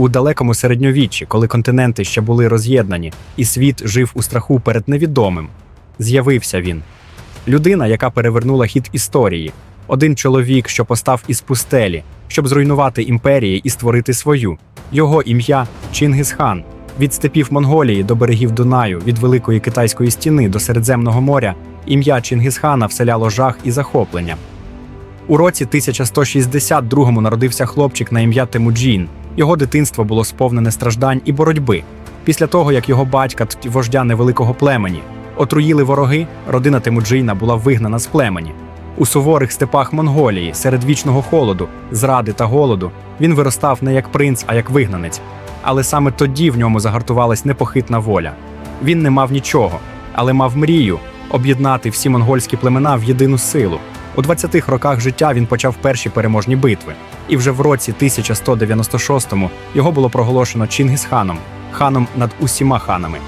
У далекому середньовіччі, коли континенти ще були роз'єднані, і світ жив у страху перед невідомим, з'явився він. Людина, яка перевернула хід історії, один чоловік, що постав із пустелі, щоб зруйнувати імперії і створити свою. Його ім'я Чингисхан. Від степів Монголії до берегів Дунаю, від Великої Китайської стіни до Середземного моря, ім'я Чингисхана вселяло жах і захоплення. У році 1162-му народився хлопчик на ім'я Темуджін. Його дитинство було сповнене страждань і боротьби. Після того, як його батька, вождя невеликого племені, отруїли вороги, родина Темуджіна була вигнана з племені. У суворих степах Монголії, серед вічного холоду, зради та голоду, він виростав не як принц, а як вигнанець. Але саме тоді в ньому загартувалась непохитна воля. Він не мав нічого, але мав мрію об'єднати всі монгольські племена в єдину силу. У 20-х роках життя він почав перші переможні битви, і вже в році 1196-му його було проголошено Чингисханом, ханом над усіма ханами.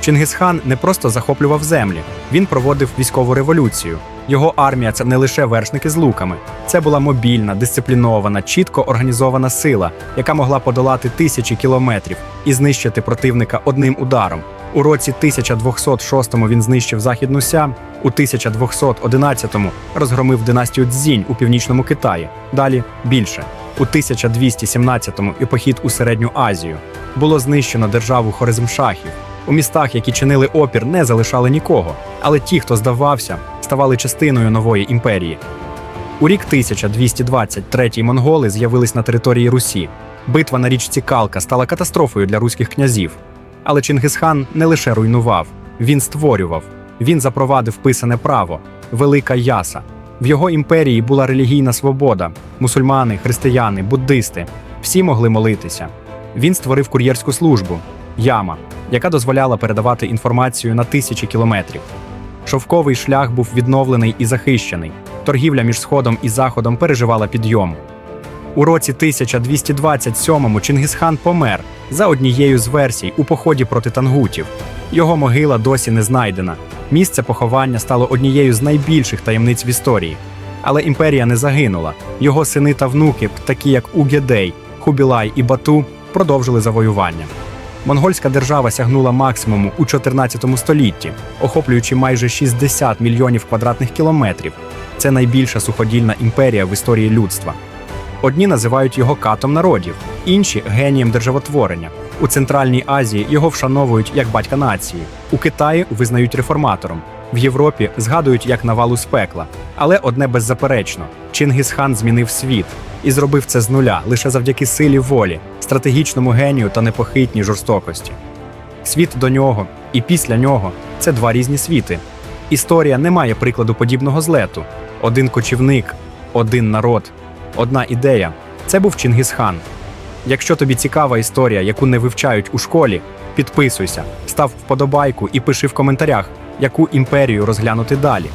Чингисхан не просто захоплював землі, він проводив військову революцію. Його армія це не лише вершники з луками, це була мобільна, дисциплінована, чітко організована сила, яка могла подолати тисячі кілометрів і знищити противника одним ударом. У році 1206-му він знищив Західну Ся, у 1211-му розгромив династію Цзінь у північному Китаї. Далі більше. У 1217-му і похід у Середню Азію було знищено державу Хорезмшахів. У містах, які чинили опір, не залишали нікого, але ті, хто здавався, ставали частиною нової імперії. У рік 1223 монголи з'явились на території Русі. Битва на річці Калка стала катастрофою для руських князів. Але Чингисхан не лише руйнував, він створював. Він запровадив писане право, велика яса. В його імперії була релігійна свобода: мусульмани, християни, буддисти всі могли молитися. Він створив кур'єрську службу яма, яка дозволяла передавати інформацію на тисячі кілометрів. Шовковий шлях був відновлений і захищений. Торгівля між сходом і заходом переживала підйом. У році 1227-му Чингисхан помер за однією з версій у поході проти тангутів. Його могила досі не знайдена. Місце поховання стало однією з найбільших таємниць в історії. Але імперія не загинула. Його сини та внуки, такі як Угедей, Хубілай і Бату, продовжили завоювання. Монгольська держава сягнула максимуму у 14 столітті, охоплюючи майже 60 мільйонів квадратних кілометрів. Це найбільша суходільна імперія в історії людства. Одні називають його катом народів, інші генієм державотворення. У Центральній Азії його вшановують як батька нації, у Китаї визнають реформатором, в Європі згадують як навалу з пекла. Але одне беззаперечно: Чингисхан змінив світ і зробив це з нуля лише завдяки силі волі, стратегічному генію та непохитній жорстокості. Світ до нього і після нього це два різні світи. Історія не має прикладу подібного злету. Один кочівник, один народ, одна ідея це був Чингісхан. Якщо тобі цікава історія, яку не вивчають у школі, підписуйся, став вподобайку і пиши в коментарях, яку імперію розглянути далі.